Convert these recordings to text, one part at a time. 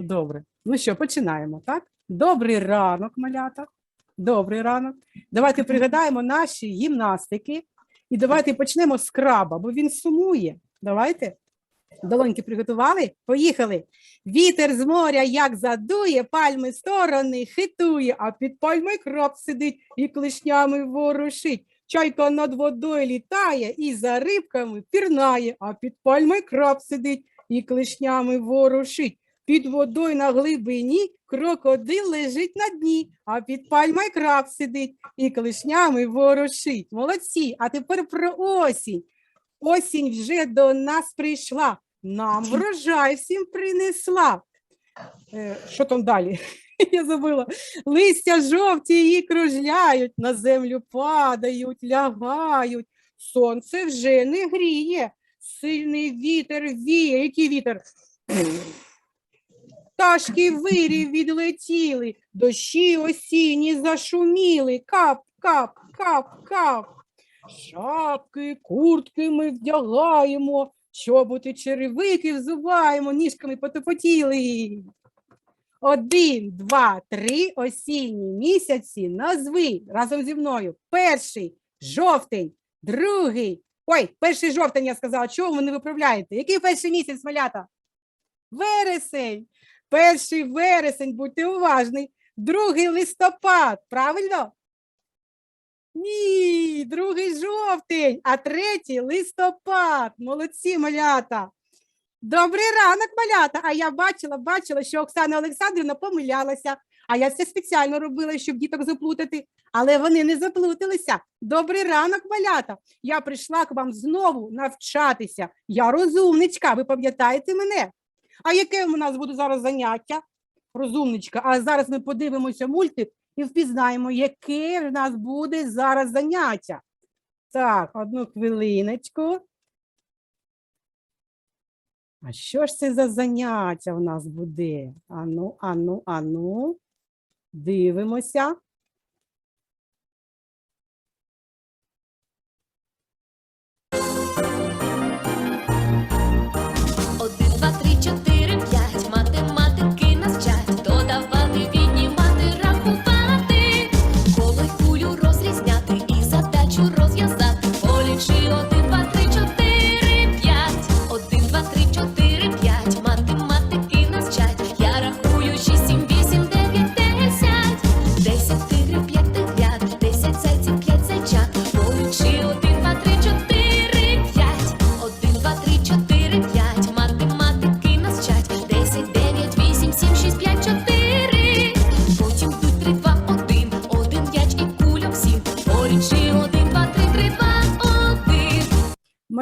Добре. Ну що, починаємо, так? Добрий ранок, малята. Добрий ранок. Давайте пригадаємо наші гімнастики. І давайте почнемо з краба, бо він сумує. Давайте. Долоньки приготували? Поїхали. Вітер з моря як задує, пальми сторони хитує, а під пальми краб сидить і клешнями ворушить. Чайка над водою літає і за рибками пірнає, а під пальми краб сидить і клешнями ворушить. Під водою на глибині крокодил лежить на дні, а під пальмою краб сидить і клешнями ворушить. Молодці. А тепер про осінь. Осінь вже до нас прийшла, нам врожай всім принесла. Е, що там далі? Я забула. Листя жовті її кружляють, на землю падають, лягають. Сонце вже не гріє, сильний вітер віє. Який вітер? Пташки вирів відлетіли, дощі осінні зашуміли. Кап, кап, кап, кап. Шапки, куртки ми вдягаємо, чоботи черевики взуваємо, ніжками потопотіли. Один, два, три осінні місяці назви разом зі мною. Перший жовтень, другий. Ой, перший жовтень я сказала. Чого ви не виправляєте? Який перший місяць, малята? Вересень. Перший вересень, будьте уважні. Другий листопад, правильно? Ні, другий жовтень, а третій листопад. Молодці, малята. Добрий ранок, малята. А я бачила, бачила, що Оксана Олександрівна помилялася. А я це спеціально робила, щоб діток заплутати. Але вони не заплуталися. Добрий ранок, малята. Я прийшла к вам знову навчатися. Я розумничка. Ви пам'ятаєте мене? А яке у нас буде зараз заняття? Розумничка. А зараз ми подивимося мультик і впізнаємо, яке в нас буде зараз заняття. Так, одну хвилиночку. А що ж це за заняття в нас буде? Ану, ану, ану. Дивимося.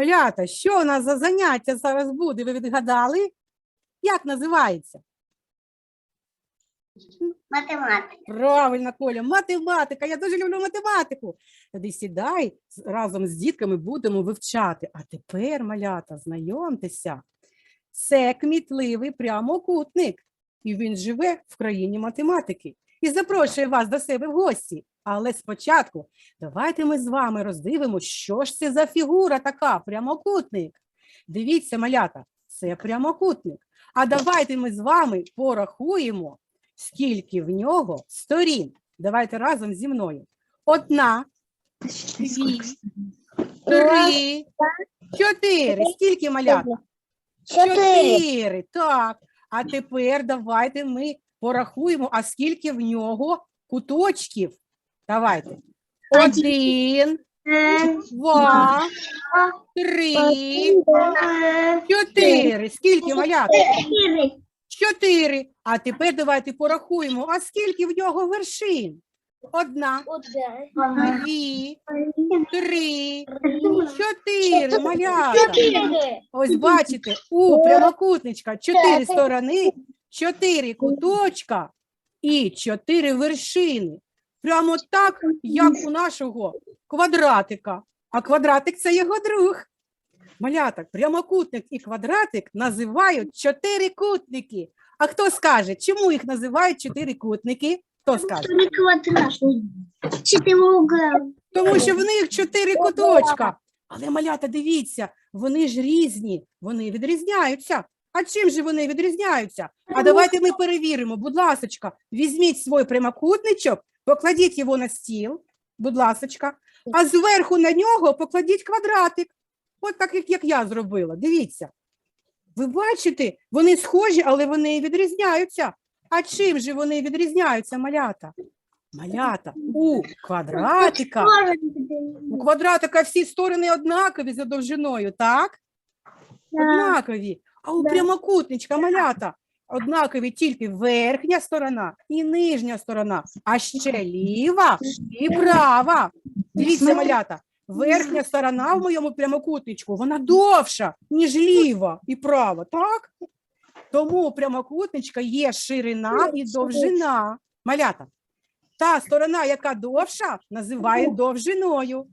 Малята, що у нас за заняття зараз буде? Ви відгадали? Як називається? Математика. Правильно, Коля, математика. Я дуже люблю математику. Тоді сідай разом з дітками будемо вивчати. А тепер, малята, знайомтеся. Це кмітливий прямокутник, і він живе в країні математики і запрошує вас до себе в гості. Але спочатку давайте ми з вами роздивимося, що ж це за фігура така, прямокутник. Дивіться, малята, це прямокутник. А давайте ми з вами порахуємо, скільки в нього сторін. Давайте разом зі мною. Одна, дві, три, чотири. Скільки малята? Чотири. Так. А тепер давайте ми порахуємо, а скільки в нього куточків. Давайте. Один, два, три, чотири. Скільки? Чотири. Чотири. А тепер давайте порахуємо, а скільки в нього вершин? Одна, дві, три, чотири. Малята. Ось бачите, у прямокутничка чотири сторони, чотири куточка і чотири вершини. Прямо так, як у нашого квадратика. А квадратик це його друг. Малята, прямокутник і квадратик називають чотирикутники. А хто скаже, чому їх називають чотирикутники? Хто скаже? Тому що в них чотири куточка. Але малята, дивіться, вони ж різні, вони відрізняються. А чим же вони відрізняються? А давайте ми перевіримо. Будь ласочка, візьміть свій прямокутничок, покладіть його на стіл, будь ласочка, а зверху на нього покладіть квадратик. От так, як, як я зробила. Дивіться. Ви бачите, вони схожі, але вони відрізняються. А чим же вони відрізняються, малята? Малята, у квадратика. У квадратика всі сторони однакові за довжиною, так? Однакові. А у прямокутничка малята однакові тільки верхня сторона і нижня сторона, а ще ліва і права. Дивіться, малята, верхня сторона в моєму прямокутничку, вона довша, ніж ліва і права, так? Тому у прямокутничка є ширина і довжина. Малята. Та сторона, яка довша, називають довжиною,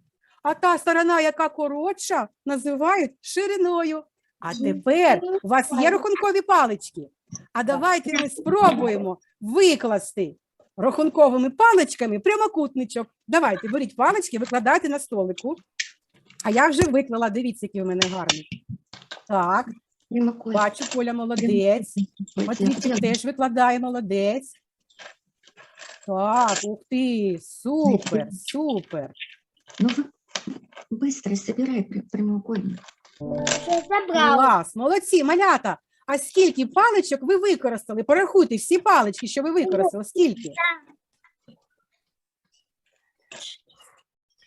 а та сторона, яка коротша, називають шириною. А тепер у вас є рахункові палички. А давайте ми спробуємо викласти рахунковими паличками прямокутничок. Давайте, беріть палички, викладайте на столику. А я вже виклала, дивіться, який у мене гарний. Так, бачу, Коля молодець. Матвійчик теж викладає, молодець. Так, ух ти, супер, супер. Ну, быстро собирай прямоугольник. Клас, молодці, малята. А скільки паличок ви використали? Порахуйте всі палички, що ви використали. Скільки?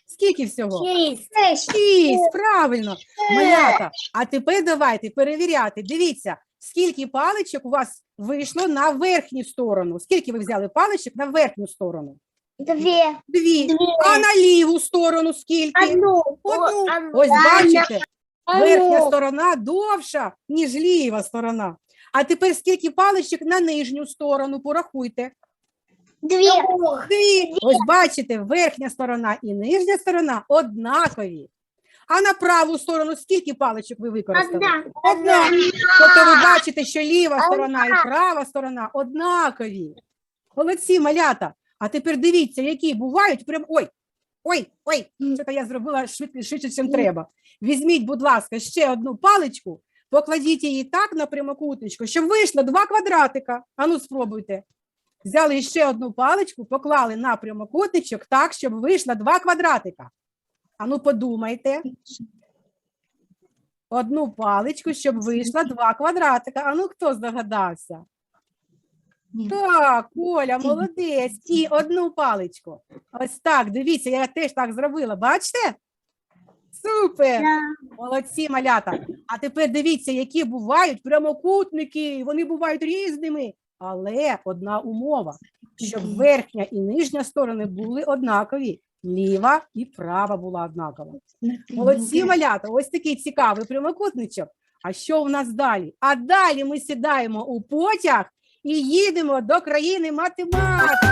Скільки всього? Шесть. Шість, правильно. Малята. А тепер давайте перевіряти. Дивіться, скільки паличок у вас вийшло на верхню сторону. Скільки ви взяли паличок на верхню сторону? Две. Дві. А на ліву сторону скільки? Одну. Одну. Ось бачите, верхня сторона довша, ніж ліва сторона. А тепер скільки паличок на нижню сторону? Порахуйте. Две. Дві. Ось бачите, верхня сторона і нижня сторона однакові. А на праву сторону скільки паличок ви використали? Одна. Одна. Тобто ви бачите, що ліва сторона і права сторона однакові. Молодці, малята. А тепер дивіться, які бувають прям. Ой, ой, ой, що то я зробила швидше, швидше, ніж треба. Візьміть, будь ласка, ще одну паличку, покладіть її так на прямокутничку, щоб вийшло два квадратика. Ану, спробуйте. Взяли ще одну паличку, поклали на прямокутничок так, щоб вийшло два квадратика. Ану, подумайте. Одну паличку, щоб вийшло два квадратика. А ну хто здогадався? Так, Коля, молодець. І одну паличку. Ось так, дивіться, я теж так зробила. Бачите? Супер! Молодці, малята. А тепер дивіться, які бувають прямокутники. Вони бувають різними. Але одна умова, щоб верхня і нижня сторони були однакові. Ліва і права була однакова. Молодці, малята, ось такий цікавий прямокутничок. А що в нас далі? А далі ми сідаємо у потяг і їдемо до країни математики.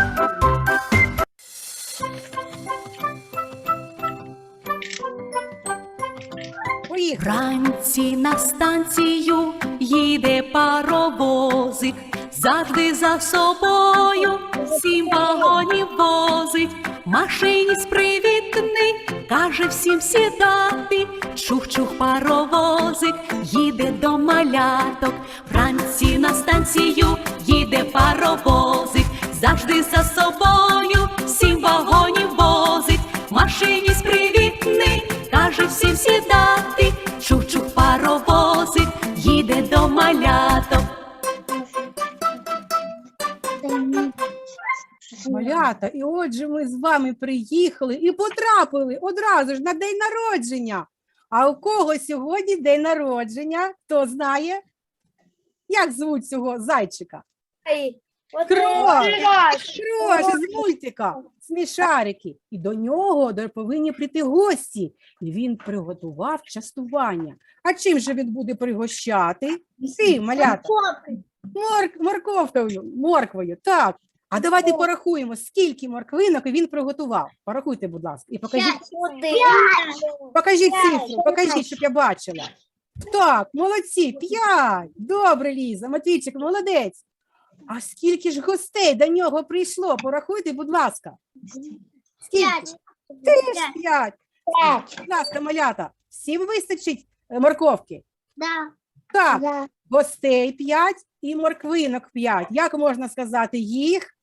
Поїхали. Вранці на станцію їде паровозик, завжди за собою сім вагонів возить. Машиніст привітний, каже всім сідати. Чух-чух паровозик, їде до маляток. Вранці на станцію їде паровозик, завжди за собою сім вагонів возить. Машиніст привітний, каже всім сідати. Чух-чух паровозик, їде до маляток. Малята, і отже, ми з вами приїхали і потрапили одразу ж на день народження. А у кого сьогодні день народження? Хто знає? Як звуть цього зайчика? Кров! Крош з мультика, смішарики. І до нього повинні прийти гості. І він приготував частування. А чим же він буде пригощати? Ти, малята, Морк, морковкою, морквою, так. А давайте порахуємо, скільки морквинок він приготував. Порахуйте, будь ласка, і покажіть, покажіть цифру, покажіть, щоб я бачила. Так, молодці, п'ять. Добре, Ліза, Матвійчик, молодець. А скільки ж гостей до нього прийшло? Порахуйте, будь ласка. Скільки? Теж п'ять. Будь ласка, малята, всім вистачить е, морковки? Да. Так, Да. гостей 5 і морквинок 5. Як можна сказати їх?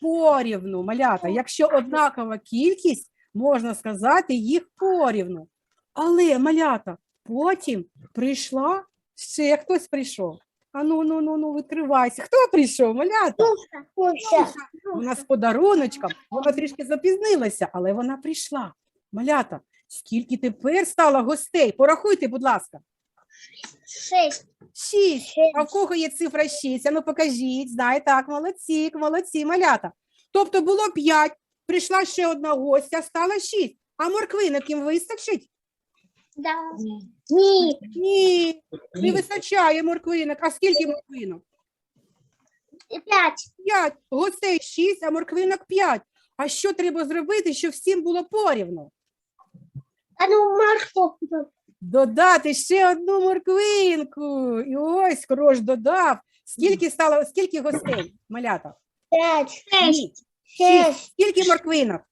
Порівну, малята. Якщо однакова кількість, можна сказати їх порівну. Але, малята, потім прийшла ще хтось прийшов. А ну, ну, ну, ну, відкривайся. Хто прийшов, малята? Вона з подаруночком, вона трішки запізнилася, але вона прийшла. Малята, скільки тепер стало гостей? Порахуйте, будь ласка. Шесть. Шість. А в кого є цифра 6? А ну покажіть. Знає, так, молодці, молодці, малята. Тобто було 5, прийшла ще одна гостя, стало 6. А морквинок їм вистачить? Да. Ні. Ні, не вистачає морквинок. А скільки морквинок? П'ять. 5. Гостей 6, а морквинок 5. А що треба зробити, щоб всім було порівну? А ну морковку. Додати ще одну морквинку. І ось крош додав. Скільки стало, скільки гостей, малята? П'ять. Шість. Шесть. Скільки морквинок?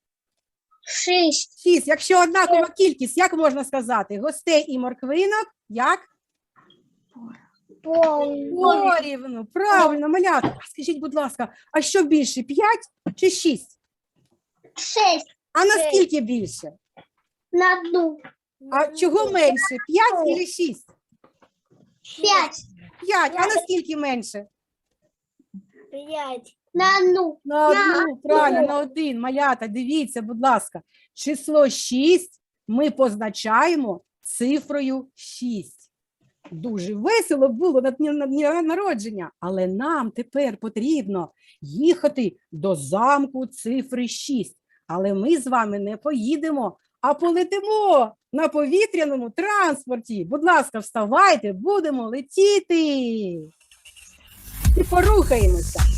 Шесть. Шість. Якщо однакова кількість, як можна сказати? Гостей і морквинок, як? Порівну. Правильно, малята. Скажіть, будь ласка, а що більше, п'ять чи шість? Шесть. А наскільки більше? На одну. А чого менше? П'ять чи шість? П'ять. П'ять. А наскільки менше? П'ять. На одну. На На одну, правильно, на один. Малята, дивіться, будь ласка. Число 6 ми позначаємо цифрою 6. Дуже весело було на дні на дні народження, але нам тепер потрібно їхати до замку цифри 6. Але ми з вами не поїдемо, а полетимо на повітряному транспорті. Будь ласка, вставайте, будемо летіти. І порухаємося.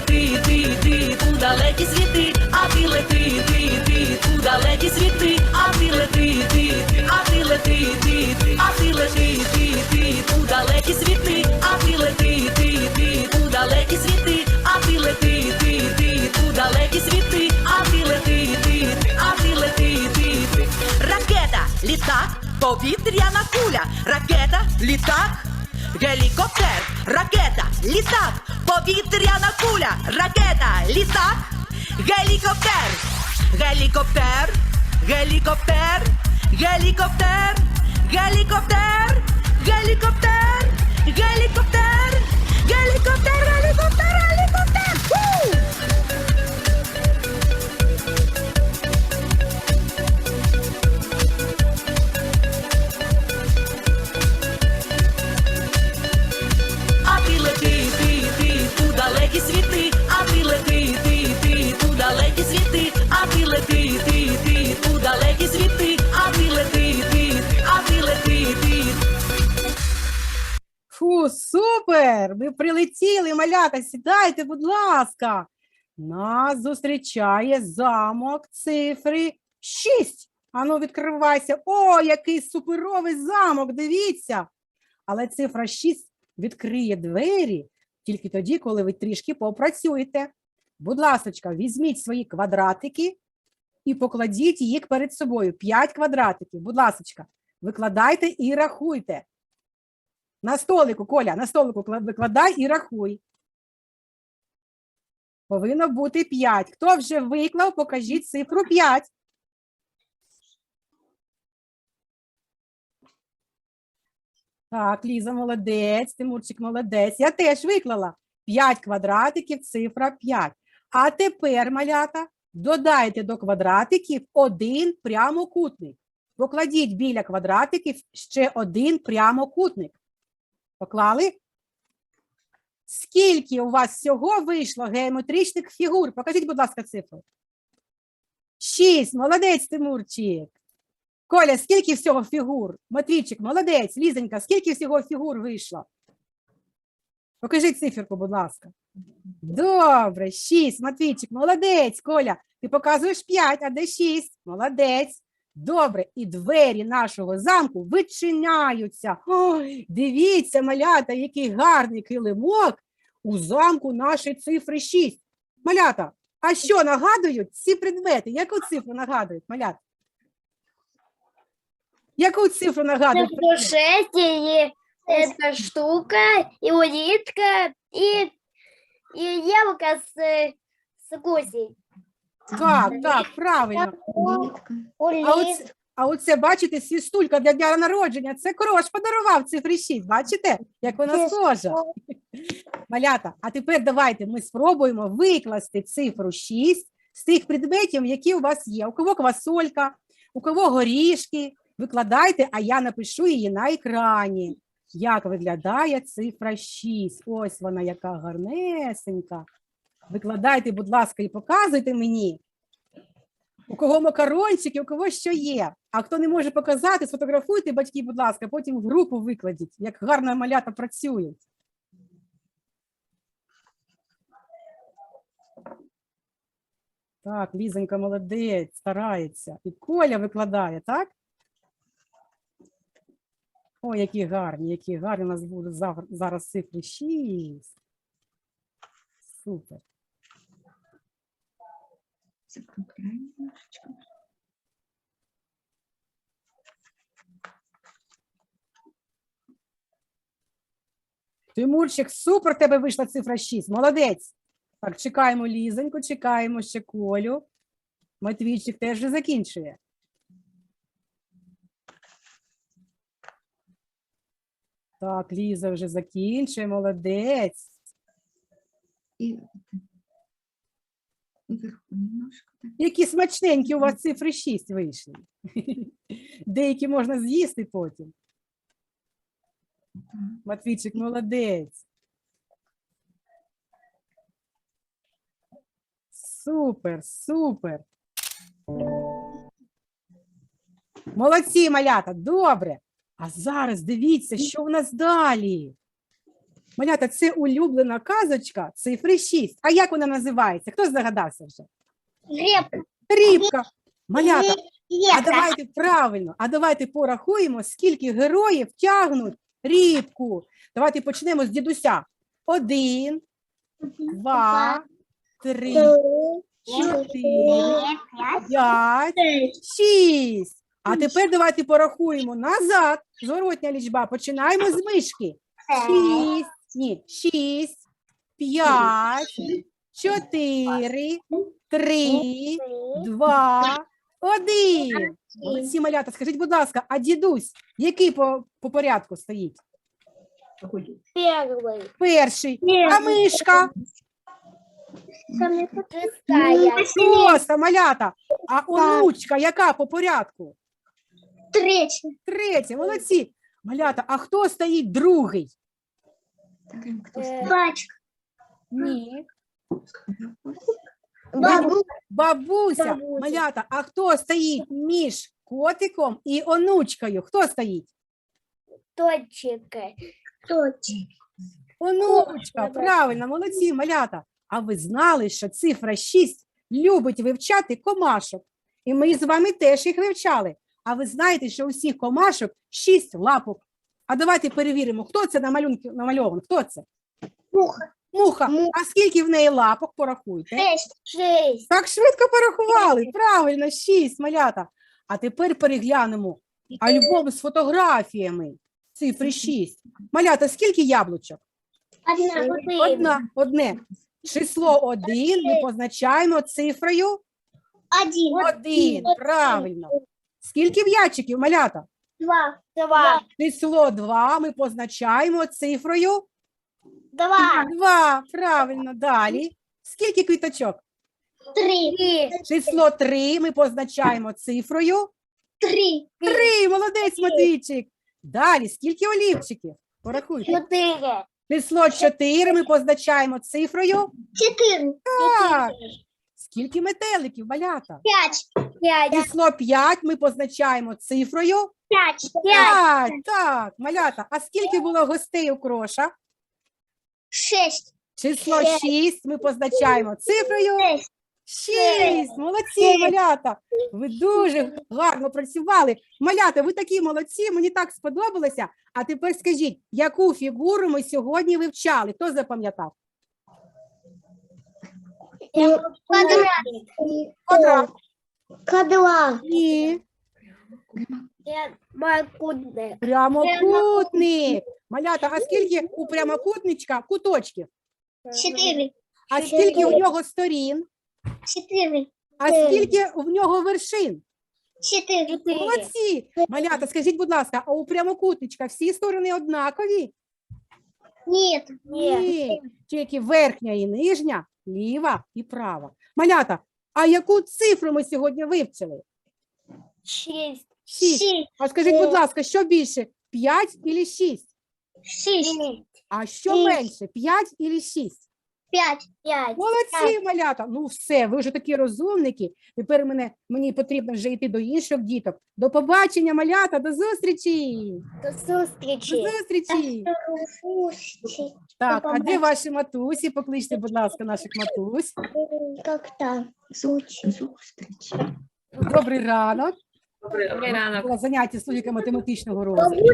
лети, ти, ти, у далекі світи. А ти лети, ти, ти, у далекі світи. А ти лети, ти, а ти лети, ти, а ти лети, ти, ти, у далекі світи. А ти лети, ти, ти, у далекі світи. А ти лети, ти, ти, у далекі світи. А ти лети, ти, а ти лети, ти, ти. Ракета, літак, повітряна куля. Ракета, літак, гелікоптер. Ракета, літак, повітряна куля. Ракета, літак, гелікоптер. Гелікоптер, гелікоптер, гелікоптер, гелікоптер, гелікоптер, гелікоптер, гелікоптер, гелікоптер, гелікоптер. Супер! Ви прилетіли, малята, сідайте, будь ласка. Нас зустрічає замок цифри 6. Ану, відкривайся. О, який суперовий замок! Дивіться. Але цифра 6 відкриє двері тільки тоді, коли ви трішки попрацюєте. Будь ласочка, візьміть свої квадратики і покладіть їх перед собою. 5 квадратиків. Будь ласочка, викладайте і рахуйте. На столику, Коля, на столику викладай і рахуй. Повинно бути 5. Хто вже виклав, покажіть цифру 5. Так, Ліза, молодець, Тимурчик, молодець. Я теж виклала 5 квадратиків, цифра 5. А тепер, малята, додайте до квадратиків один прямокутник. Покладіть біля квадратиків ще один прямокутник. Поклали? Скільки у вас всього вийшло геометричних фігур? Покажіть, будь ласка, цифру. Шість. Молодець, Тимурчик. Коля, скільки всього фігур? Матвійчик, молодець. Лізонька, скільки всього фігур вийшло? Покажіть циферку, будь ласка. Добре, шість. Матвійчик, молодець. Коля, ти показуєш п'ять, а де шість? Молодець. Добре, і двері нашого замку відчиняються. Ой, дивіться, малята, який гарний килимок у замку нашої цифри 6. Малята, а що нагадують ці предмети? Яку цифру нагадують, малята? Яку цифру нагадують? Цифру 6 и эта штука, и улитка, и, и яблоко с, с гусей. Так, так, правильно. А оце, а оце, бачите, свістулька для дня народження. Це крош подарував цифрі 6. Бачите, як вона схожа? Малята, а тепер давайте ми спробуємо викласти цифру 6 з тих предметів, які у вас є. У кого квасолька, у кого горішки. Викладайте, а я напишу її на екрані. Як виглядає цифра 6? Ось вона, яка гарнесенька. Викладайте, будь ласка, і показуйте мені. У кого макарончики, у кого що є. А хто не може показати, сфотографуйте батьки, будь ласка, потім в групу викладіть, як гарно малята працюють. Так, Лізонька молодець, старається. І Коля викладає, так? О, які гарні, які гарні у нас будуть зараз цифри 6. Супер. Закругляем немножечко. Тимурчик, супер, тебе вийшла цифра 6. Молодець. Так, чекаємо Лізоньку, чекаємо ще Колю. Матвійчик теж вже закінчує. Так, Ліза вже закінчує, молодець. И вверху немножко. так. Які смачненькі у вас цифри 6 вийшли. Деякі можна з'їсти потім. Матвійчик, молодець. Супер, супер. Молодці, малята, добре. А зараз дивіться, що в нас далі. Малята, це улюблена казочка цифри 6. А як вона називається? Хто здогадався вже? Репка. Рібка. Малята, а давайте правильно, а давайте порахуємо, скільки героїв тягнуть рібку. Давайте почнемо з дідуся. Один, два, три, чотири, п'ять, шість. А тепер давайте порахуємо назад. Зворотня лічба. Починаємо з мишки. Шість, ні, шість, п'ять, чотири, три, два, один. Молодці, малята, скажіть, будь ласка, а дідусь, який по, по порядку стоїть? Первый. Перший. А мишка? Шестая. Шоста, малята. А онучка, яка по порядку? Третья. Третя, молодці. Малята, а хто стоїть другий? Э. Бачка. Ні. Бабу. Бабуся, Бабуся. малята, а хто стоїть між котиком і онучкою? Хто стоїть? Точка. Точка. Онучка, Бабуся. правильно, молодці, малята. А ви знали, що цифра 6 любить вивчати комашок? І ми з вами теж їх вивчали. А ви знаєте, що у всіх комашок 6 лапок. А давайте перевіримо, хто це на малюнку намальований. Хто це? Муха. Муха. Муха. А скільки в неї лапок? Порахуйте. Шесть. Шесть. Так швидко порахували. Правильно, 6 малята. А тепер переглянемо альбом з фотографіями. Цифри 6. Малята, скільки яблучок? Одна. Одна, одне. Число один ми позначаємо цифрою Один. один. Правильно. Скільки м'ячиків, малята? Два. Два. Число два ми позначаємо цифрою Два. два. Правильно. Далі. Скільки квіточок? Три. Число три ми позначаємо цифрою Три. три. Молодець, Матвійчик. Далі. Скільки олівчиків? Порахуйте. Четыре. Число чотири ми позначаємо цифрою. Четыре. Так. Скільки метеликів, малята? Пять. Пять. Число 5 ми позначаємо цифрою Пять. Пять. 5. Так, малята. А скільки було гостей у кроша? Шесть. Число Шість. 6 ми позначаємо цифрою Шесть. 6. Молодці, малята. Ви дуже гарно працювали. Малята, ви такі молодці, мені так сподобалося. А тепер скажіть, яку фігуру ми сьогодні вивчали? Хто запам'ятав? Квадрат. Квадрат. Квадрат. Ні. Прямокутник. Прямокутник. Малята, а скільки у прямокутничка куточків? Четыре. А скільки у нього сторін? Четыре. А Чотири. скільки в нього вершин? Четыре. Молодці! Малята, скажіть, будь ласка, а у прямокутничка всі сторони однакові? Нет. Ні, тільки верхня і нижня, ліва і права. Малята, а яку цифру ми сьогодні вивчили? Шість. Шість. А скажіть, будь ласка, що більше? П'ять і шість? Шість. А що менше? П'ять і шість? Пять. Пять. Молодці, малята. Ну все, ви вже такі розумники. Тепер мене, мені потрібно вже йти до інших діток. До побачення, малята, до зустрічі! До До зустрічі. зустрічі! Так, а де ваші матусі? Покличте, будь ласка, наших матусь. Как там? Зустріч. Зустріч. Добрий ранок. Було заняття з логіки математичного розвитку.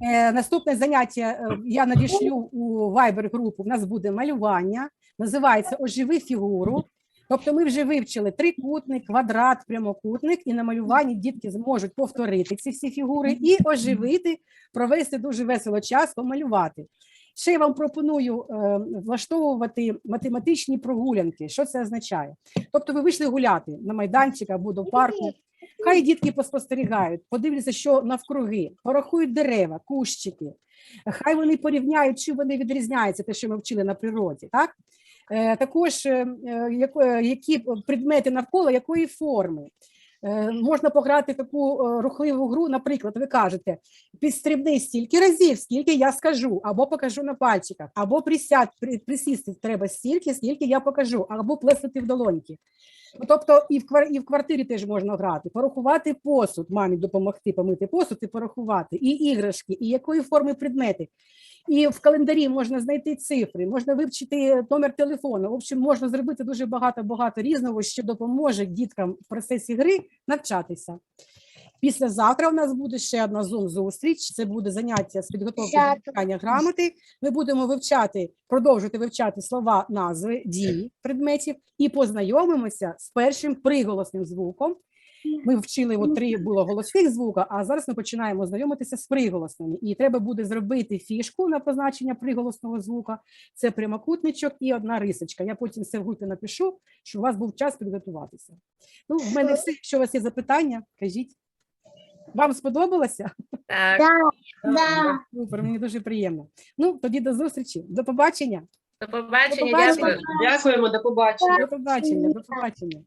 Е, наступне заняття е, я надішлю у Viber групу. У нас буде малювання. Називається Оживи фігуру. Тобто ми вже вивчили трикутник, квадрат, прямокутник, і на малюванні дітки зможуть повторити ці всі фігури і оживити, провести дуже весело час, помалювати. Ще я вам пропоную е, влаштовувати математичні прогулянки. Що це означає? Тобто, ви вийшли гуляти на майданчик або до парку. Хай дітки поспостерігають, подивляться, що навкруги, порахують дерева, кущики. Хай вони порівняють, чи вони відрізняються, те, що ми вчили на природі. Так? Е, також е, е, які предмети навколо якої форми. Е, Можна пограти в таку е, рухливу гру, наприклад, ви кажете, підстрибни стільки разів, скільки я скажу, або покажу на пальчиках, або присядь, присісти треба стільки, скільки я покажу, або плеснути в долоньки. Ну, Тобто і в, і в квартирі теж можна грати, порахувати посуд, мамі допомогти помити посуд і порахувати, і іграшки, і якої форми предмети. І в календарі можна знайти цифри, можна вивчити номер телефону. В общем, можна зробити дуже багато-багато різного, що допоможе діткам в процесі гри навчатися. Післязавтра у нас буде ще одна Zoom-зустріч. Це буде заняття з підготовки до Завтра. навчання грамоти. Ми будемо вивчати, продовжувати вивчати слова, назви, дії предметів і познайомимося з першим приголосним звуком. Ми вчили от три було голосних звука, а зараз ми починаємо знайомитися з приголосними. І треба буде зробити фішку на позначення приголосного звука. Це прямокутничок і одна рисочка. Я потім все в групі напишу, щоб у вас був час підготуватися. Ну, в мене все. Якщо у вас є запитання, кажіть. Вам сподобалося? Так, Да. Супер, мені дуже приємно. Ну, тоді до зустрічі. До побачення. до побачення. побачення. Дякую. Дякуємо, до побачення. До побачення, до побачення.